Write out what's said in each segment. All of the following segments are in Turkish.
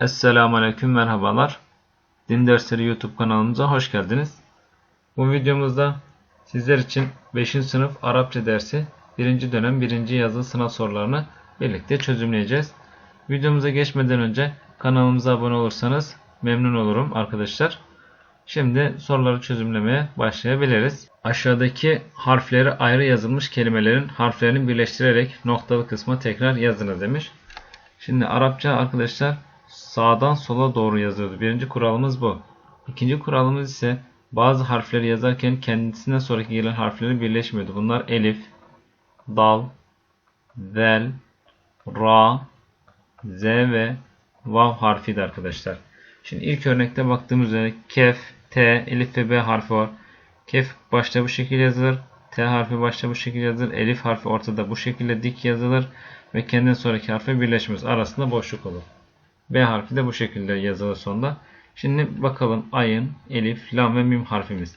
Esselamu Aleyküm merhabalar. Din Dersleri YouTube kanalımıza hoş geldiniz. Bu videomuzda sizler için 5. sınıf Arapça dersi 1. dönem 1. yazılı sınav sorularını birlikte çözümleyeceğiz. Videomuza geçmeden önce kanalımıza abone olursanız memnun olurum arkadaşlar. Şimdi soruları çözümlemeye başlayabiliriz. Aşağıdaki harfleri ayrı yazılmış kelimelerin harflerini birleştirerek noktalı kısma tekrar yazınız demiş. Şimdi Arapça arkadaşlar sağdan sola doğru yazıyordu. Birinci kuralımız bu. İkinci kuralımız ise bazı harfleri yazarken kendisinden sonraki gelen harfleri birleşmiyordu. Bunlar elif, dal, zel, ra, z ve vav harfiydi arkadaşlar. Şimdi ilk örnekte baktığımız üzere kef, t, elif ve b harfi var. Kef başta bu şekilde yazılır. T harfi başta bu şekilde yazılır. Elif harfi ortada bu şekilde dik yazılır. Ve kendinden sonraki harfe birleşmez. Arasında boşluk olur. B harfi de bu şekilde yazılır sonunda. Şimdi bakalım ayın, elif, lam ve mim harfimiz.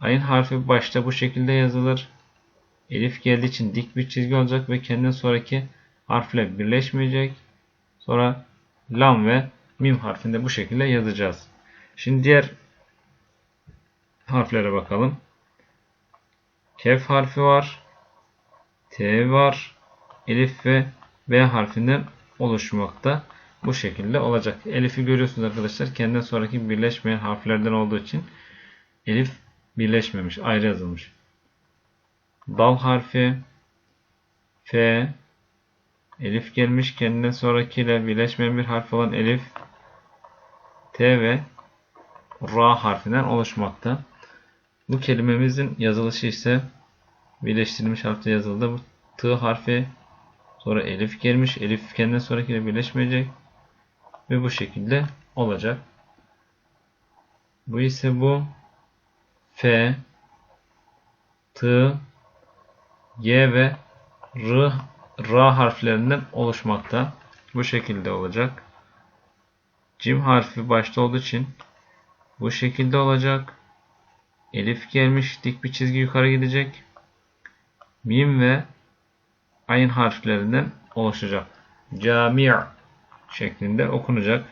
Ayın harfi başta bu şekilde yazılır. Elif geldiği için dik bir çizgi olacak ve kendinden sonraki harfle birleşmeyecek. Sonra lam ve mim harfinde bu şekilde yazacağız. Şimdi diğer harflere bakalım. Kef harfi var. T var. Elif ve B harfinden oluşmakta. Bu şekilde olacak. Elif'i görüyorsunuz arkadaşlar. Kendinden sonraki birleşmeyen harflerden olduğu için Elif birleşmemiş. Ayrı yazılmış. Dal harfi F Elif gelmiş. Kendinden sonrakiyle birleşmeyen bir harf olan Elif T ve Ra harfinden oluşmakta. Bu kelimemizin yazılışı ise birleştirilmiş harfte yazıldı. Bu T harfi sonra elif gelmiş. Elif kendinden sonrakiyle birleşmeyecek. Ve bu şekilde olacak. Bu ise bu F T Y ve R Ra harflerinden oluşmakta. Bu şekilde olacak. Cim harfi başta olduğu için bu şekilde olacak. Elif gelmiş. Dik bir çizgi yukarı gidecek. Mim ve ayın harflerinden oluşacak. Cami' şeklinde okunacak.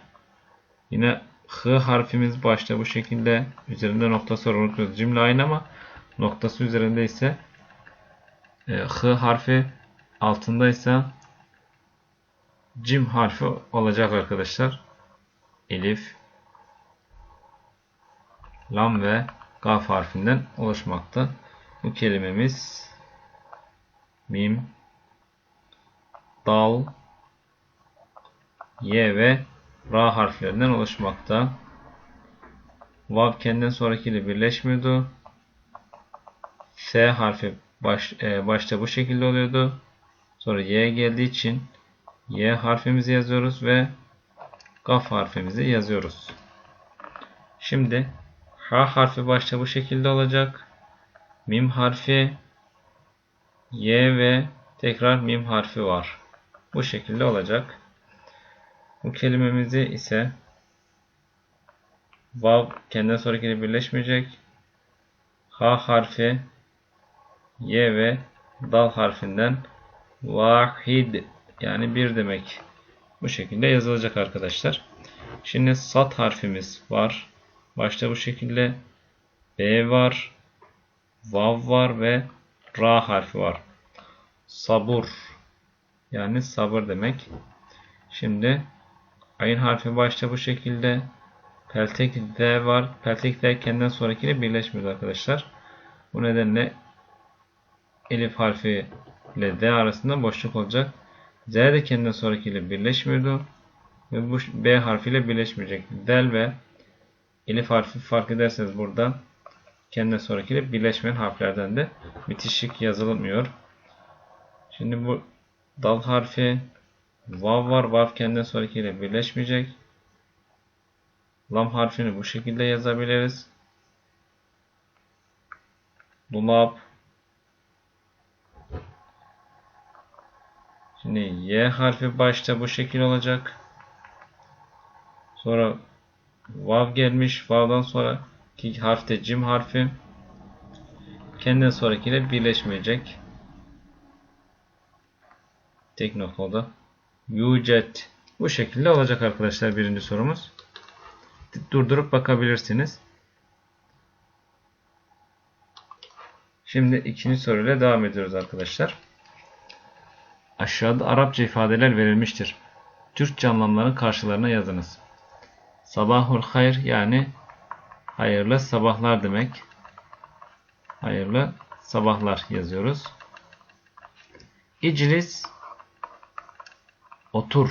Yine H harfimiz başta bu şekilde üzerinde noktası var unutmuyoruz. Cümle aynı ama noktası üzerinde ise e, H harfi altında ise cim harfi olacak arkadaşlar. Elif, lam ve gaf harfinden oluşmakta. Bu kelimemiz mim, dal, y ve ra harflerinden oluşmakta. Vav kendinden sonrakiyle birleşmiyordu. S harfi baş, e, başta bu şekilde oluyordu. Sonra y geldiği için y harfimizi yazıyoruz ve gaf harfimizi yazıyoruz. Şimdi H harfi başta bu şekilde olacak. Mim harfi Y ve tekrar mim harfi var. Bu şekilde olacak. Bu kelimemizi ise vav kendinden sonrakiyle birleşmeyecek. H harfi Y ve dal harfinden vahid yani bir demek. Bu şekilde yazılacak arkadaşlar. Şimdi sat harfimiz var. Başta bu şekilde B var, Vav var ve Ra harfi var. Sabur yani sabır demek. Şimdi ayın harfi başta bu şekilde peltek D var. Peltek D kendinden sonrakiyle birleşmiyor arkadaşlar. Bu nedenle elif harfi ile D arasında boşluk olacak. Z de kendinden sonrakiyle birleşmiyordu. Ve bu B harfiyle birleşmeyecek. Del ve elif harfi fark ederseniz burada kendine sonrakiyle birleşmeyen harflerden de bitişik yazılmıyor. Şimdi bu dal harfi vav var. Vav kendine sonrakiyle birleşmeyecek. Lam harfini bu şekilde yazabiliriz. Dolap Şimdi Y harfi başta bu şekil olacak. Sonra Vav gelmiş. Vav'dan sonra ki harfte cim harfi kendinden sonrakiyle birleşmeyecek. Tek noktada. Yücet Bu şekilde olacak arkadaşlar birinci sorumuz. Durdurup bakabilirsiniz. Şimdi ikinci soruyla devam ediyoruz arkadaşlar. Aşağıda Arapça ifadeler verilmiştir. Türkçe anlamların karşılarına yazınız. Sabahul hayr yani hayırlı sabahlar demek. Hayırlı sabahlar yazıyoruz. İclis otur.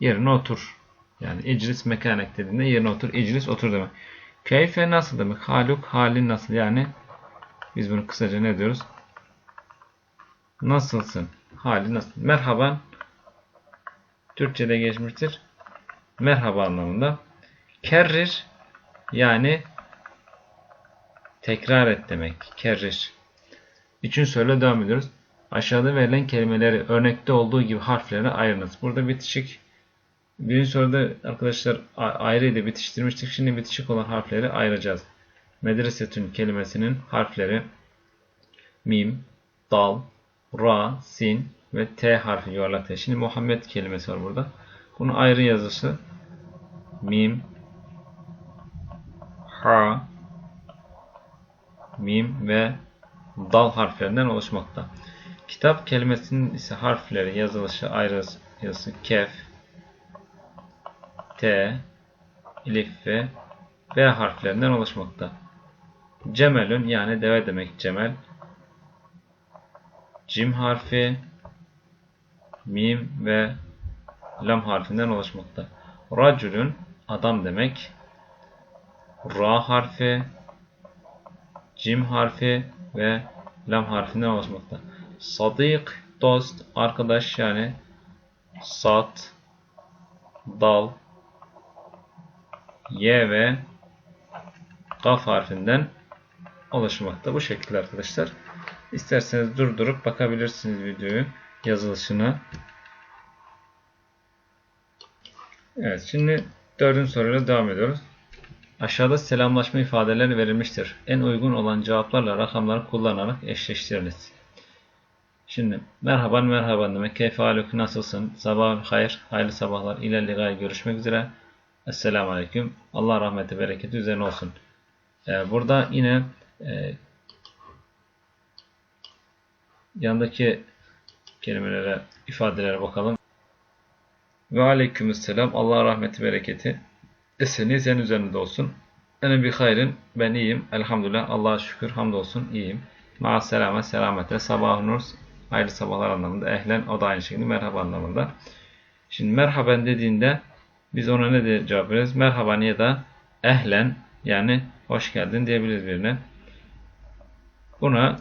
Yerine otur. Yani iclis mekanek dediğinde yerine otur. İclis otur demek. Keyfe nasıl demek? Haluk halin nasıl? Yani biz bunu kısaca ne diyoruz? Nasılsın? Hali nasıl? Merhaban Türkçe'de geçmiştir. Merhaba anlamında. Kerrir yani tekrar et demek. Kerrir. Üçüncü soruyla devam ediyoruz. Aşağıda verilen kelimeleri örnekte olduğu gibi harflere ayırınız. Burada bitişik birinci soruda arkadaşlar ayrıydı bitiştirmiştik. Şimdi bitişik olan harfleri ayıracağız. Medresetün kelimesinin harfleri mim, dal, ra, sin ve t harfi yuvarlak t. Şimdi Muhammed kelimesi var burada. Bunun ayrı yazısı mim, ha, mim ve dal harflerinden oluşmakta. Kitap kelimesinin ise harfleri yazılışı ayrı yazısı kef, t, elif ve b harflerinden oluşmakta. Cemelün yani deve demek cemel. Cim harfi, mim ve lam harfinden oluşmakta. Racülün adam demek. Ra harfi, cim harfi ve lam harfinden oluşmakta. Sadık, dost, arkadaş yani sat, dal, ye ve kaf harfinden oluşmakta. Bu şekilde arkadaşlar. İsterseniz durdurup bakabilirsiniz videoyu yazılışına. Evet şimdi dördüncü soruyla devam ediyoruz. Aşağıda selamlaşma ifadeleri verilmiştir. En uygun olan cevaplarla rakamları kullanarak eşleştiriniz. Şimdi merhaban merhaban demek. Keyfe alük nasılsın? Sabah hayır. Hayırlı sabahlar. İlerli görüşmek üzere. Esselamu Aleyküm. Allah rahmeti bereketi üzerine olsun. Ee, burada yine e, yandaki kelimelere, ifadelere bakalım. Ve aleykümselam. Allah rahmeti bereketi eseni sen üzerinde olsun. Ene bir hayrın ben iyiyim. Elhamdülillah. Allah'a şükür. Hamdolsun iyiyim. Ma selame selamete. Sabah nur. Hayırlı sabahlar anlamında. Ehlen o da aynı şekilde merhaba anlamında. Şimdi merhaben dediğinde biz ona ne diye cevap veririz? Merhaban ya da ehlen yani hoş geldin diyebiliriz birine. Buna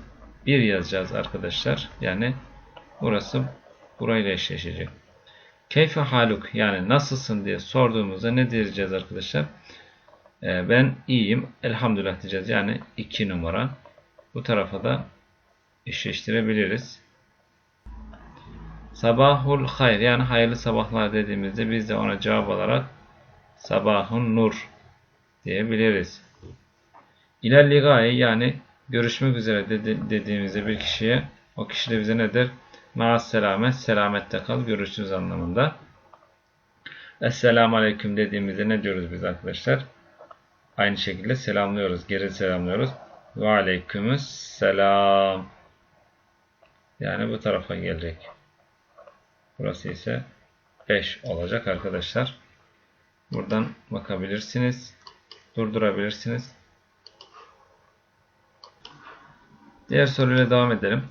bir yazacağız arkadaşlar. Yani burası burayla eşleşecek. Keyfe haluk yani nasılsın diye sorduğumuzda ne diyeceğiz arkadaşlar? Ee, ben iyiyim elhamdülillah diyeceğiz. Yani iki numara. Bu tarafa da eşleştirebiliriz. Sabahul hayr yani hayırlı sabahlar dediğimizde biz de ona cevap olarak sabahun nur diyebiliriz. İlerligaye yani görüşmek üzere dedi, dediğimizde bir kişiye o kişi de bize nedir? Maas selamet, selamette kal, görüşürüz anlamında. Esselamu Aleyküm dediğimizde ne diyoruz biz arkadaşlar? Aynı şekilde selamlıyoruz, geri selamlıyoruz. Ve Aleykümüs selam. Yani bu tarafa gelecek. Burası ise 5 olacak arkadaşlar. Buradan bakabilirsiniz. Durdurabilirsiniz. Diğer soruyla devam edelim.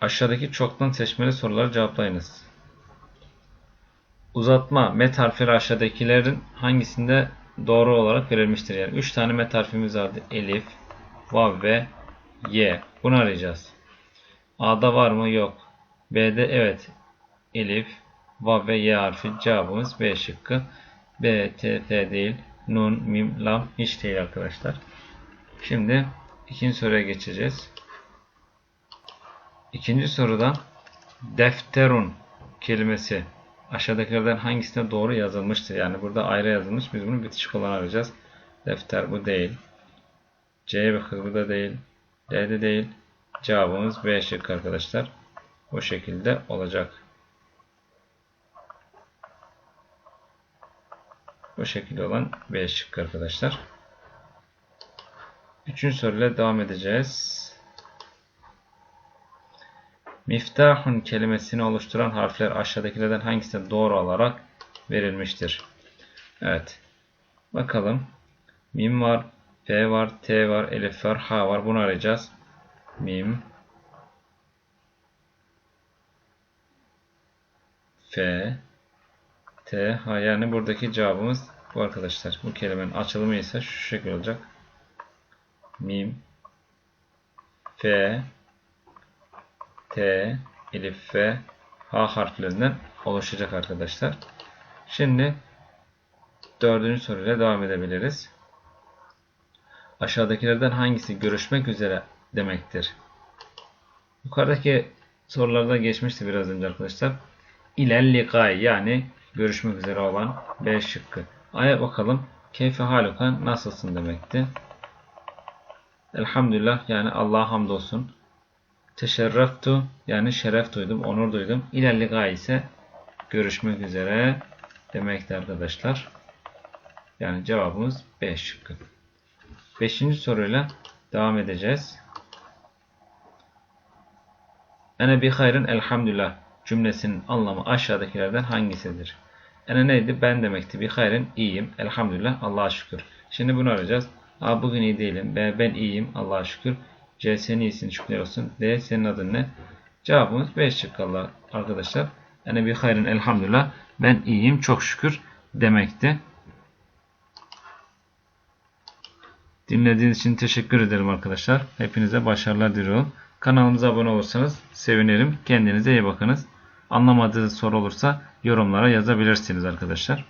Aşağıdaki çoktan seçmeli soruları cevaplayınız. Uzatma met harfleri aşağıdakilerin hangisinde doğru olarak verilmiştir? Yani 3 tane met harfimiz vardı. Elif, Vav ve Y. Bunu arayacağız. A'da var mı? Yok. B'de evet. Elif, Vav ve Y harfi. Cevabımız B şıkkı. B, T, F değil. Nun, Mim, Lam hiç değil arkadaşlar. Şimdi ikinci soruya geçeceğiz. İkinci soruda defterun kelimesi aşağıdakilerden hangisine doğru yazılmıştır? Yani burada ayrı yazılmış. Biz bunu bitişik olan arayacağız. Defter bu değil. C ve hız bu da değil. D de değil. Cevabımız B şık arkadaşlar. Bu şekilde olacak. Bu şekilde olan B şıkkı arkadaşlar. Üçüncü soruyla devam edeceğiz. Miftahun kelimesini oluşturan harfler aşağıdakilerden hangisine doğru olarak verilmiştir? Evet. Bakalım. Mim var, F var, T var, Elif var, H var. Bunu arayacağız. Mim, F, T, H. Yani buradaki cevabımız bu arkadaşlar. Bu kelimenin açılımı ise şu şekilde olacak. Mim, F, T, Elif ve H harflerinden oluşacak arkadaşlar. Şimdi dördüncü soruyla devam edebiliriz. Aşağıdakilerden hangisi görüşmek üzere demektir? Yukarıdaki sorularda geçmişti biraz önce arkadaşlar. İlellikay yani görüşmek üzere olan B şıkkı. Aya bakalım. Keyfe halukan nasılsın demekti. Elhamdülillah yani Allah'a hamdolsun. Teşerreftu yani şeref duydum, onur duydum. İlerliga ise görüşmek üzere demekti arkadaşlar. Yani cevabımız B şıkkı. Beşinci soruyla devam edeceğiz. Ene bi hayrın elhamdülillah cümlesinin anlamı aşağıdakilerden hangisidir? Ene neydi? Ben demekti. Bi hayrın iyiyim. Elhamdülillah Allah'a şükür. Şimdi bunu arayacağız. A bugün iyi değilim. B ben iyiyim. Allah'a şükür. C senin iyisin şükürler olsun. D senin adın ne? Cevabımız 5 şık Allah arkadaşlar. Yani bir hayrın elhamdülillah ben iyiyim çok şükür demekti. Dinlediğiniz için teşekkür ederim arkadaşlar. Hepinize başarılar diliyorum. Kanalımıza abone olursanız sevinirim. Kendinize iyi bakınız. Anlamadığınız soru olursa yorumlara yazabilirsiniz arkadaşlar.